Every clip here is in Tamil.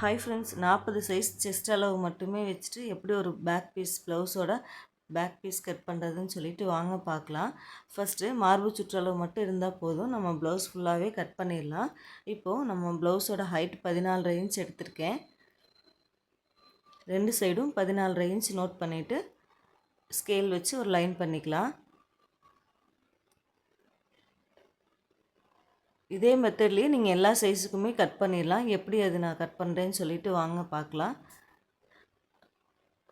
ஹை ஃப்ரெண்ட்ஸ் நாற்பது சைஸ் செஸ்ட் அளவு மட்டுமே வச்சுட்டு எப்படி ஒரு பேக் பீஸ் ப்ளவுஸோட பேக் பீஸ் கட் பண்ணுறதுன்னு சொல்லிட்டு வாங்க பார்க்கலாம். ஃபஸ்ட்டு மார்பு சுற்றளவு மட்டும் இருந்தால் போதும். நம்ம ப்ளவுஸ் ஃபுல்லாகவே கட் பண்ணிடலாம். இப்போது நம்ம ப்ளவுஸோட ஹைட் பதினாலரை இன்ச் எடுத்திருக்கேன். ரெண்டு சைடும் பதினாலரை இன்ச் நோட் பண்ணிவிட்டு ஸ்கேல் வச்சு ஒரு லைன் பண்ணிக்கலாம். இதே மெத்தட்லேயே நீங்கள் எல்லா சைஸுக்குமே கட் பண்ணிடலாம். எப்படி அது நான் கட் பண்ணுறேன்னு சொல்லிட்டு வாங்க பார்க்கலாம்.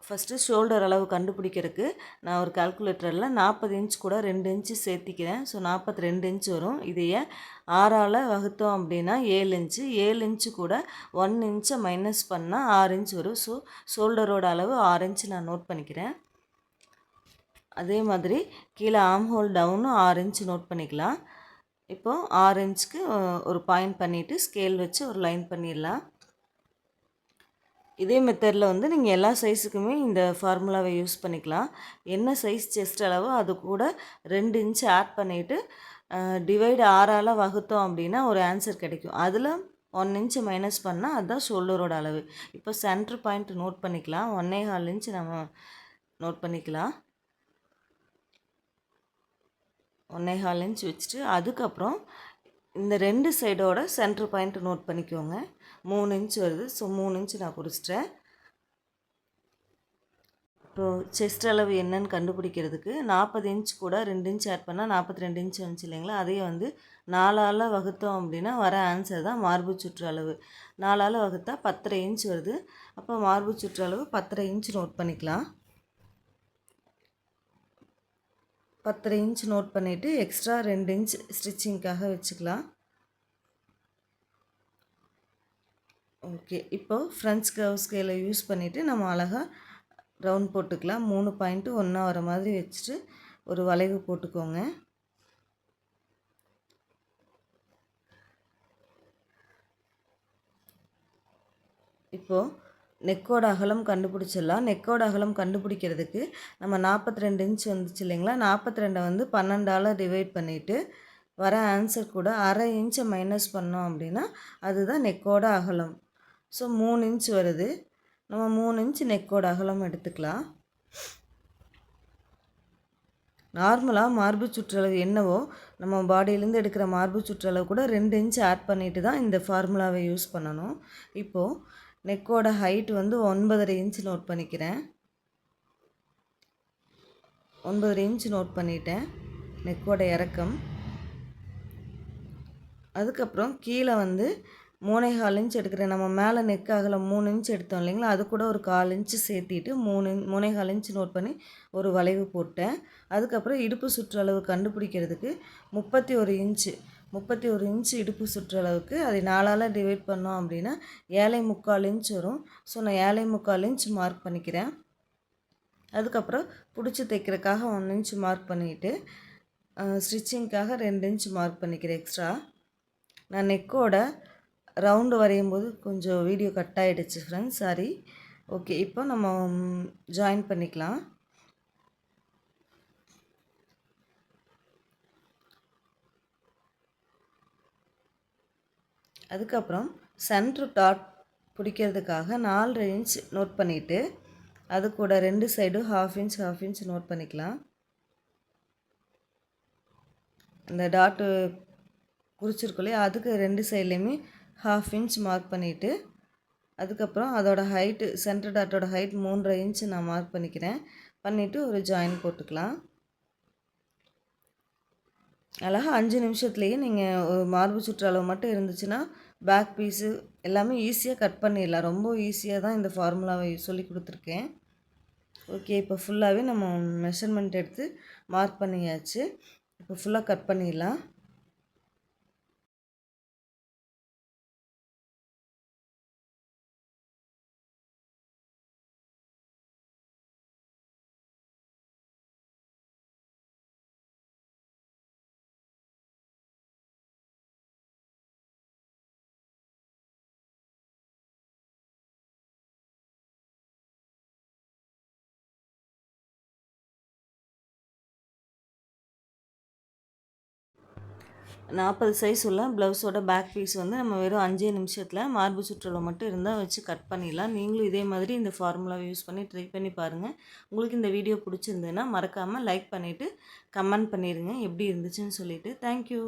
ஃபஸ்ட்டு ஷோல்டர் அளவு கண்டுபிடிக்கிறதுக்கு நான் ஒரு கால்குலேட்டரில் நாற்பது இன்ச் கூட ரெண்டு இன்ச்சு சேர்த்திக்கிறேன். ஸோ நாற்பத்தி ரெண்டு இன்ச் வரும். இதையே ஆறால் வகுத்தோம் அப்படின்னா ஏழு இன்ச்சு ஏழு இன்ச்சு கூட ஒன் இன்ச்சை மைனஸ் பண்ணால் ஆறு இன்ச் வரும். ஸோ ஷோல்டரோட அளவு ஆறு இன்ச்சு நான் நோட் பண்ணிக்கிறேன். அதே மாதிரி கீழே ஆம் ஹோல் டவுனும் ஆறு இன்ச்சு நோட் பண்ணிக்கலாம். இப்போது ஆறு இன்ச்சுக்கு ஒரு பாயிண்ட் பண்ணிவிட்டு ஸ்கேல் வச்சு ஒரு லைன் பண்ணிடலாம். இதே மெத்தடில் வந்து நீங்கள் எல்லா சைஸுக்குமே இந்த ஃபார்முலாவை யூஸ் பண்ணிக்கலாம். என்ன சைஸ் செஸ்ட் அளவோ அது கூட ரெண்டு இன்ச்சு ஆட் பண்ணிவிட்டு டிவைடு ஆறால் வகுத்தோம் அப்படின்னா ஒரு ஆன்சர் கிடைக்கும். அதில் ஒன் இன்ச்சு மைனஸ் பண்ணால் அதுதான் ஷோல்டரோட அளவு. இப்போ சென்ட்ரு பாயிண்ட் நோட் பண்ணிக்கலாம். ஒன்னே ஹால் இன்ச்சு நம்ம நோட் பண்ணிக்கலாம். ஒன்றே கால் இன்ச் வச்சுட்டு அதுக்கப்புறம் இந்த ரெண்டு சைடோட சென்ட்ரு பாயிண்ட் நோட் பண்ணிக்கோங்க. மூணு இன்ச் வருது. ஸோ மூணு இன்ச் நான் குறிச்சிட்டேன் இப்போது செஸ்ட் அளவு என்னன்னு கண்டுபிடிக்கிறதுக்கு நாற்பது இன்ச் கூட ரெண்டு இன்ச் ஆட் பண்ணால் நாற்பத்தி ரெண்டு இன்ச் வந்துச்சு இல்லைங்களா? அதையே வந்து நாலால் வகுத்தோம் அப்படின்னா வர ஆன்சர் தான் மார்பு சுற்று அளவு. நாலால் வகுத்தா பத்தரை இன்ச் வருது. அப்போ மார்பு சுற்று அளவு பத்தரை இன்ச் நோட் பண்ணிக்கலாம். பத்தரை இன்ச் நோட் பண்ணிவிட்டு எக்ஸ்ட்ரா ரெண்டு இன்ச் ஸ்டிச்சிங்க்காக வச்சுக்கலாம். ஓகே இப்போது ஃப்ரெஞ்ச் கவ் ஸ்கேலை யூஸ் பண்ணிவிட்டு நம்ம அழகாக ரவுண்ட் போட்டுக்கலாம். மூணு பாயிண்ட்டு ஒன்றா வர மாதிரி வச்சுட்டு ஒரு வளைவு போட்டுக்கோங்க. இப்போது நெக்கோட அகலம் கண்டுபிடிச்சிடலாம். நெக்கோட அகலம் கண்டுபிடிக்கிறதுக்கு நம்ம நாற்பத்தி ரெண்டு இன்ச் வந்துச்சு இல்லைங்களா? நாற்பத்தி ரெண்டை வந்து பன்னெண்டால் டிவைட் பண்ணிவிட்டு வர ஆன்சர் கூட அரை இன்ச்சை மைனஸ் பண்ணோம் அப்படின்னா அதுதான் நெக்கோட அகலம். ஸோ மூணு இன்ச் வருது. நம்ம மூணு இன்ச் நெக்கோட அகலம் எடுத்துக்கலாம். நார்மலாக மார்பு சுற்றளவு என்னவோ நம்ம பாடியிலேருந்து எடுக்கிற மார்பு சுற்றளவு கூட ரெண்டு இன்ச் ஆட் பண்ணிவிட்டு தான் இந்த ஃபார்முலாவை யூஸ் பண்ணணும். இப்போது நெக்கோட ஹைட் வந்து ஒன்பதரை இன்ச் நோட் பண்ணிக்கிறேன். ஒன்பதரை இன்ச் நோட் பண்ணிட்டேன் நெக்கோட இறக்கம். அதுக்கப்புறம் கீழே வந்து மூணே கால் இன்ச் எடுக்கிறேன். நம்ம மேலே நெக் ஆகலை மூணு இன்ச் எடுத்தோம் இல்லைங்களா அது கூட ஒரு கால் இன்ச்சு சேர்த்திட்டு மூணு மூணே கால் இன்ச் நோட் பண்ணி ஒரு வளைவு போட்டேன். அதுக்கப்புறம் இடுப்பு சுற்றளவு கண்டுபிடிக்கிறதுக்கு முப்பத்தி ஒரு இன்ச்சு முப்பத்தி ஒரு இன்ச் இடுப்பு சுற்றளவுக்கு அதை நாலால் டிவைட் பண்ணோம் அப்படின்னா ஏழை முக்கால் இன்ச் வரும். ஸோ நான் ஏழை முக்கால் இன்ச் மார்க் பண்ணிக்கிறேன். அதுக்கப்புறம் பிடிச்சி தைக்கிறதுக்காக ஒன் இன்ச் மார்க் பண்ணிக்கிட்டு ஸ்டிச்சிங்க்காக ரெண்டு இன்ச் மார்க் பண்ணிக்கிறேன் எக்ஸ்ட்ரா நான் நெக்கோட ரவுண்டு வரையும் போது கொஞ்சம் வீடியோ கட் ஆகிடுச்சு ஃப்ரெண்ட்ஸ் சாரி ஓகே இப்போ நம்ம ஜாயின் பண்ணிக்கலாம். அதுக்கப்புறம் சென்ட்ரு டாட் பிடிக்கிறதுக்காக நாலு இன்ச் நோட் பண்ணிவிட்டு அது கூட ரெண்டு சைடும் half inch half inch note பண்ணிக்கலாம். இந்த டாட்டு குறிச்சிருக்கோம் அதுக்கு ரெண்டு சைட்லேயுமே ஹாஃப் இன்ச் மார்க் பண்ணிவிட்டு அதுக்கப்புறம் அதோட ஹைட்டு சென்டர் டாட்டோட ஹைட் மூன்றரை இன்ச் நான் மார்க் பண்ணிக்கிறேன். பண்ணிவிட்டு ஒரு ஜாயின் போட்டுக்கலாம். அழகாக அஞ்சு நிமிஷத்துலேயே நீங்கள் ஒரு மார்பு சுற்றளவு மட்டும் இருந்துச்சுன்னா பேக் பீஸு எல்லாமே ஈஸியாக கட் பண்ணிடலாம். ரொம்ப ஈஸியாக தான் இந்த ஃபார்முலாவை சொல்லி கொடுத்துருக்கேன். ஓகே இப்போ ஃபுல்லாகவே நம்ம மெஷர்மெண்ட் எடுத்து மார்க் பண்ணியாச்சு. இப்போ ஃபுல்லாக கட் பண்ணிடலாம். நாற்பது சைஸ் உள்ள ப்ளவுஸோட பேக் பீஸ் வந்து நம்ம வெறும் அஞ்சே நிமிஷத்தில் மார்பு சுற்றளவு மட்டும் இருந்தால் வச்சு கட் பண்ணிடலாம். நீங்களும் இதே மாதிரி இந்த ஃபார்முலாவை யூஸ் பண்ணி ட்ரை பண்ணி பாருங்கள் உங்களுக்கு இந்த வீடியோ பிடிச்சிருந்ததுன்னா மறக்காமல் லைக் பண்ணிவிட்டு கமெண்ட் பண்ணிடுங்க எப்படி இருந்துச்சுன்னு சொல்லிவிட்டு தேங்க்யூ